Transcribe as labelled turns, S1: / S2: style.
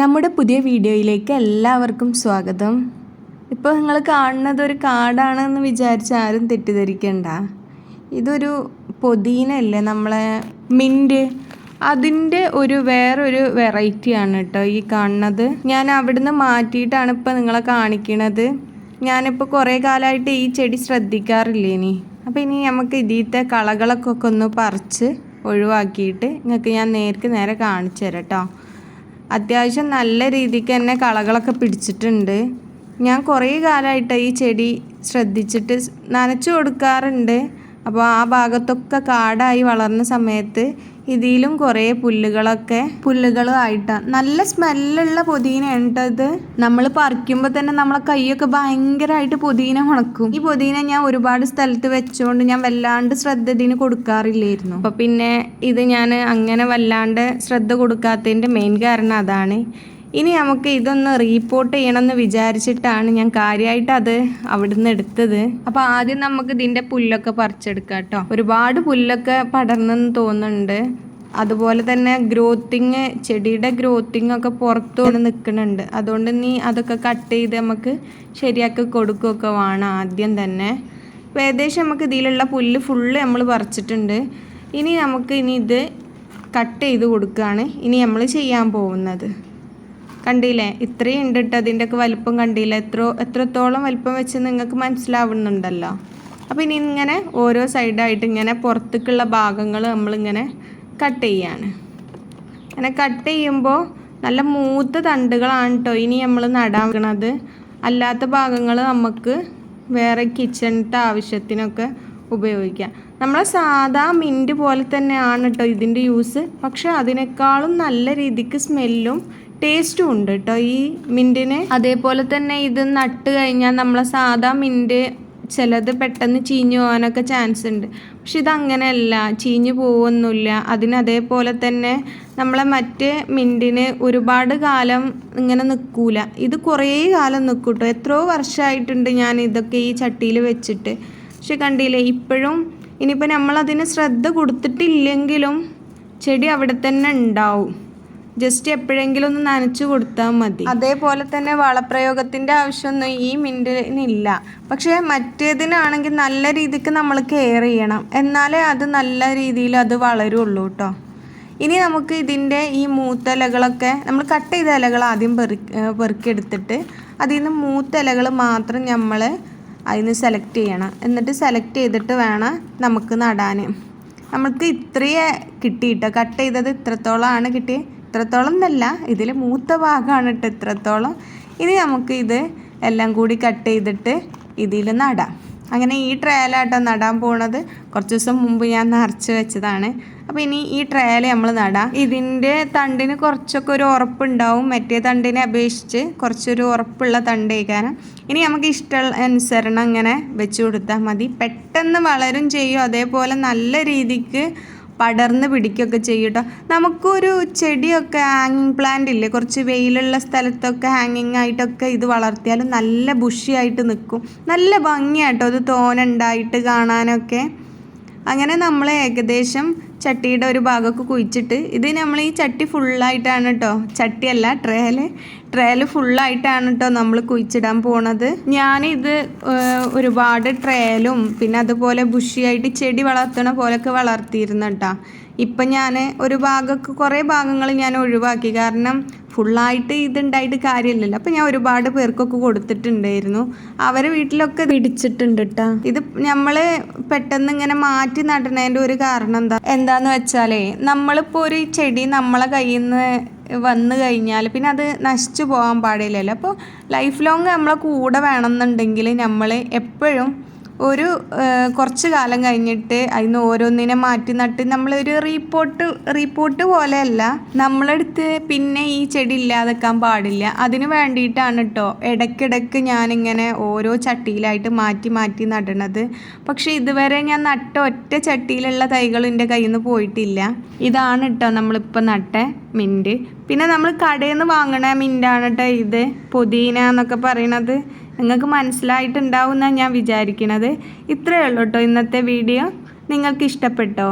S1: നമ്മുടെ പുതിയ വീഡിയോയിലേക്ക് എല്ലാവർക്കും സ്വാഗതം. ഇപ്പോൾ നിങ്ങൾ കാണുന്നത് ഒരു കാടാണെന്ന് വിചാരിച്ച് ആരും തെറ്റിദ്ധരിക്കണ്ട. ഇതൊരു പൊതീനല്ലേ നമ്മളെ മിന്റ് അതിന്റെ ഒരു വേറൊരു വെറൈറ്റിയാണ് കേട്ടോ ഈ കാണുന്നത്. ഞാൻ അവിടുന്ന് മാറ്റിയിട്ടാണ് ഇപ്പോൾ നിങ്ങളെ കാണിക്കണത്. ഞാനിപ്പോൾ കുറേ കാലമായിട്ട് ഈ ചെടി ശ്രദ്ധിക്കാറില്ലേ ഇനി. അപ്പോൾ ഇനി നമുക്ക് ഇതിലത്തെ കളകളൊക്കെ ഒന്ന് പറിച്ച് ഒഴിവാക്കിയിട്ട് നിങ്ങൾക്ക് ഞാൻ നേർക്ക് നേരെ കാണിച്ചു തരാം കേട്ടോ. അത്യാവശ്യം നല്ല രീതിക്ക് തന്നെ കളകളൊക്കെ പിടിച്ചിട്ടുണ്ട്. ഞാൻ കുറേ കാലമായിട്ട് ഈ ചെടി ശ്രദ്ധിച്ചിട്ട് നനച്ചു കൊടുക്കാറുണ്ട്. അപ്പോൾ ആ ഭാഗത്തൊക്കെ കാടായി വളർന്ന സമയത്ത് ഇതിലും കുറേ പുല്ലുകളൊക്കെ പുല്ലുകളും നല്ല സ്മെല്ലുള്ള പുതിന ഉണ്ടത് നമ്മൾ പറിക്കുമ്പോൾ തന്നെ നമ്മളെ കൈയൊക്കെ ഭയങ്കരമായിട്ട് പുതിന ഉണക്കും. ഈ പുതിന ഞാൻ ഒരുപാട് സ്ഥലത്ത് വെച്ചുകൊണ്ട് ഞാൻ വല്ലാണ്ട് ശ്രദ്ധ ഇതിന് കൊടുക്കാറില്ലായിരുന്നു. അപ്പൊ പിന്നെ ഇത് ഞാൻ അങ്ങനെ വല്ലാണ്ട് ശ്രദ്ധ കൊടുക്കാത്തതിന്റെ മെയിൻ കാരണം അതാണ് ഇനി നമുക്ക് ഇതൊന്ന് റീപ്പോർട്ട് ചെയ്യണമെന്ന് വിചാരിച്ചിട്ടാണ് ഞാൻ കാര്യമായിട്ട് അത് അവിടുന്ന് എടുത്തത്. അപ്പോൾ ആദ്യം നമുക്ക് ഇതിന്റെ പുല്ലൊക്കെ പറിച്ചെടുക്കാം കേട്ടോ. ഒരുപാട് പുല്ലൊക്കെ പടർന്നെന്ന് തോന്നുന്നുണ്ട്. അതുപോലെ തന്നെ ഗ്രോത്തിങ് ചെടിയുടെ ഗ്രോത്തിങ് ഒക്കെ പുറത്തു നിൽക്കുന്നുണ്ട്. അതുകൊണ്ട് നീ അതൊക്കെ കട്ട് ചെയ്ത് നമുക്ക് ശരിയാക്കി കൊടുക്കുകയൊക്കെ വേണം ആദ്യം തന്നെ. അപ്പോൾ ഏകദേശം നമുക്ക് ഇതിലുള്ള പുല്ല് ഫുള്ള് നമ്മൾ പറിച്ചിട്ടുണ്ട്. ഇനി നമുക്ക് ഇനി ഇത് കട്ട് ചെയ്ത് കൊടുക്കുകയാണ്. ഇനി നമ്മൾ ചെയ്യാൻ പോകുന്നത്. കണ്ടില്ലേ? ഇത്രയും ഉണ്ട് കേട്ടോ അതിന്റെയൊക്കെ വലിപ്പം കണ്ടില്ല? എത്ര എത്രത്തോളം വലിപ്പം വെച്ച് നിങ്ങൾക്ക് മനസ്സിലാവുന്നുണ്ടല്ലോ? അപ്പോൾ ഇനി ഇങ്ങനെ ഓരോ സൈഡായിട്ട് ഇങ്ങനെ പുറത്തേക്കുള്ള ഭാഗങ്ങൾ നമ്മളിങ്ങനെ കട്ട് ചെയ്യാണ്. അങ്ങനെ കട്ട് ചെയ്യുമ്പോൾ നല്ല മൂത്ത തണ്ടുകളാണ് കേട്ടോ ഇനി നമ്മൾ നടാക്കണത് അല്ലാത്ത ഭാഗങ്ങൾ നമുക്ക് വേറെ കിച്ചണിന്റെ ആവശ്യത്തിനൊക്കെ ഉപയോഗിക്കാം. നമ്മളെ സാധാ മിന്റ് പോലെ തന്നെയാണ് കേട്ടോ ഇതിന്റെ യൂസ് പക്ഷെ അതിനേക്കാളും നല്ല രീതിക്ക് സ്മെല്ലും ടേസ്റ്റും ഉണ്ട് കേട്ടോ ഈ മിന്റിന് അതേപോലെ തന്നെ ഇത് നട്ട് കഴിഞ്ഞാൽ നമ്മളെ സാധാ മിന്റ് ചിലത് പെട്ടെന്ന് ചീഞ്ഞു പോകാനൊക്കെ ചാൻസ് ഉണ്ട്. പക്ഷെ ഇതങ്ങനെയല്ല ചീഞ്ഞു പോവൊന്നുമില്ല. അതിന് അതേപോലെ തന്നെ നമ്മളെ മറ്റ് മിന്റിന് ഒരുപാട് കാലം ഇങ്ങനെ നിൽക്കൂല. ഇത് കുറേ കാലം നിൽക്കും കേട്ടോ എത്രയോ വർഷമായിട്ടുണ്ട് ഞാൻ ഇതൊക്കെ ഈ ചട്ടിയിൽ വെച്ചിട്ട്. പക്ഷെ കണ്ടില്ലേ ഇപ്പോഴും ഇനിയിപ്പോൾ നമ്മളതിന് ശ്രദ്ധ കൊടുത്തിട്ടില്ലെങ്കിലും ചെടി അവിടെ തന്നെ ഉണ്ടാവും. ജസ്റ്റ് എപ്പോഴെങ്കിലും ഒന്ന് നനച്ചു കൊടുത്താൽ മതി. അതേപോലെ തന്നെ വളപ്രയോഗത്തിന്റെ ആവശ്യമൊന്നും ഈ മിന്റിനില്ല പക്ഷേ മറ്റേതിനാണെങ്കിൽ നല്ല രീതിക്ക് നമ്മൾ കെയർ ചെയ്യണം. എന്നാലേ അത് നല്ല രീതിയിൽ അത് വളരുള്ളൂ കേട്ടോ ഇനി നമുക്ക് ഇതിന്റെ ഈ മൂത്തലകളൊക്കെ നമ്മൾ കട്ട് ചെയ്ത ഇലകൾ ആദ്യം പെറുക്കി പെറുക്കിയെടുത്തിട്ട് അതിൽ നിന്ന് മൂത്ത ഇലകൾ മാത്രം നമ്മൾ അതിന് സെലക്ട് ചെയ്യണം. എന്നിട്ട് സെലക്ട് ചെയ്തിട്ട് വേണം നമുക്ക് നടാൻ. നമുക്ക് ഇത്രയേ കിട്ടിയിട്ടോ? കട്ട് ചെയ്തത് ഇത്രത്തോളമാണ് കിട്ടിയത് ഇത്രത്തോളം എന്നല്ല ഇതിൽ മൂത്ത ഭാഗമാണ് കേട്ടോ ഇത്രത്തോളം. ഇനി നമുക്ക് ഇത് എല്ലാം കൂടി കട്ട് ചെയ്തിട്ട് ഇതിൽ നടാം. അങ്ങനെ ഈ ട്രയലാട്ടോ നടാൻ പോണത്. കുറച്ച് ദിവസം മുമ്പ് ഞാൻ നിറച്ച് വെച്ചതാണ്. അപ്പോൾ ഇനി ഈ ട്രയൽ നമ്മൾ നടാം. ഇതിന്റെ തണ്ടിന് കുറച്ചൊക്കെ ഒരു ഉറപ്പുണ്ടാവും. മറ്റേ തണ്ടിനെ അപേക്ഷിച്ച് കുറച്ചൊരു ഉറപ്പുള്ള തണ്ട് കഴിക്കാനും ഇനി നമുക്ക് ഇഷ്ടമുള്ള അനുസരണം ഇങ്ങനെ വെച്ച് കൊടുത്താൽ മതി. പെട്ടെന്ന് വളരും ചെയ്യും. അതേപോലെ നല്ല രീതിക്ക് പടർന്ന് പിടിക്കുകയൊക്കെ ചെയ്യും കേട്ടോ നമുക്കൊരു ചെടിയൊക്കെ ഹാങ്ങിങ് പ്ലാന്റ് ഇല്ലേ? കുറച്ച് വെയിലുള്ള സ്ഥലത്തൊക്കെ ഹാങ്ങിങ് ആയിട്ടൊക്കെ ഇത് വളർത്തിയാലും നല്ല ബുഷിയായിട്ട് നിൽക്കും നല്ല ഭംഗിയാട്ടോ. ഇത് തോനുണ്ടായിട്ട് കാണാനൊക്കെ. അങ്ങനെ നമ്മൾ ഏകദേശം ചട്ടിയുടെ ഒരു ഭാഗമൊക്കെ കുഴിച്ചിട്ട് ഇത് നമ്മൾ ഈ ചട്ടി ഫുള്ളായിട്ടാണ് കേട്ടോ ചട്ടിയല്ല ട്രേൽ ട്രേൽ ഫുള്ളായിട്ടാണ് കേട്ടോ നമ്മൾ കുഴിച്ചിടാൻ പോണത്. ഞാനിത് ഒരുപാട് ട്രേലും പിന്നെ അതുപോലെ ബുഷിയായിട്ട് ചെടി വളർത്തണ പോലൊക്കെ വളർത്തിയിരുന്നു കേട്ടോ ഇപ്പം ഞാൻ ഒരു ഭാഗമൊക്കെ കുറേ ഭാഗങ്ങൾ ഞാൻ ഒഴിവാക്കി. കാരണം ഫുള്ളായിട്ട് ഇതുണ്ടായിട്ട് കാര്യമില്ലല്ലോ. അപ്പം ഞാൻ ഒരുപാട് പേർക്കൊക്കെ കൊടുത്തിട്ടുണ്ടായിരുന്നു. അവരെ വീട്ടിലൊക്കെ പിടിച്ചിട്ടുണ്ട് കേട്ടോ ഇത് നമ്മൾ പെട്ടെന്ന് ഇങ്ങനെ മാറ്റി നടണതിന്റെ ഒരു കാരണം എന്താ? എന്താന്ന് വെച്ചാലേ നമ്മളിപ്പോൾ ഒരു ചെടി നമ്മളെ കയ്യിൽ നിന്ന് വന്നു കഴിഞ്ഞാൽ പിന്നെ അത് നശിച്ചു പോകാൻ പാടില്ലല്ലോ. അപ്പോൾ ലൈഫ് ലോങ് നമ്മളെ കൂടെ വേണമെന്നുണ്ടെങ്കിൽ നമ്മൾ എപ്പോഴും ഒരു കുറച്ച് കാലം കഴിഞ്ഞിട്ട് അതിന് ഓരോന്നിനെ മാറ്റി നട്ട് നമ്മളൊരു റീപ്പോർട്ട് റീപ്പോർട്ട് പോലെയല്ല. നമ്മളെടുത്ത് പിന്നെ ഈ ചെടി ഇല്ലാതെക്കാൻ പാടില്ല. അതിന് വേണ്ടിയിട്ടാണ് കേട്ടോ ഇടയ്ക്കിടയ്ക്ക് ഞാനിങ്ങനെ ഓരോ ചട്ടിയിലായിട്ട് മാറ്റി മാറ്റി നടണത്. പക്ഷേ ഇതുവരെ ഞാൻ നട്ട ഒറ്റ ചട്ടിയിലുള്ള തൈകൾ എന്റെ കയ്യിൽ നിന്ന് പോയിട്ടില്ല. ഇതാണ് കേട്ടോ നമ്മളിപ്പോൾ നട്ട മിന്റ് പിന്നെ നമ്മൾ കടയിൽ നിന്ന് വാങ്ങണ മിന്റാണ് കേട്ടോ ഇത്. പുതിന എന്നൊക്കെ പറയണത്. നിങ്ങൾക്ക് മനസ്സിലായിട്ടുണ്ടാവും എന്നാണ് ഞാൻ വിചാരിക്കുന്നത് ഇത്രയേ ഉള്ളൂ കേട്ടോ ഇന്നത്തെ വീഡിയോ. നിങ്ങൾക്ക് ഇഷ്ടപ്പെട്ടോ?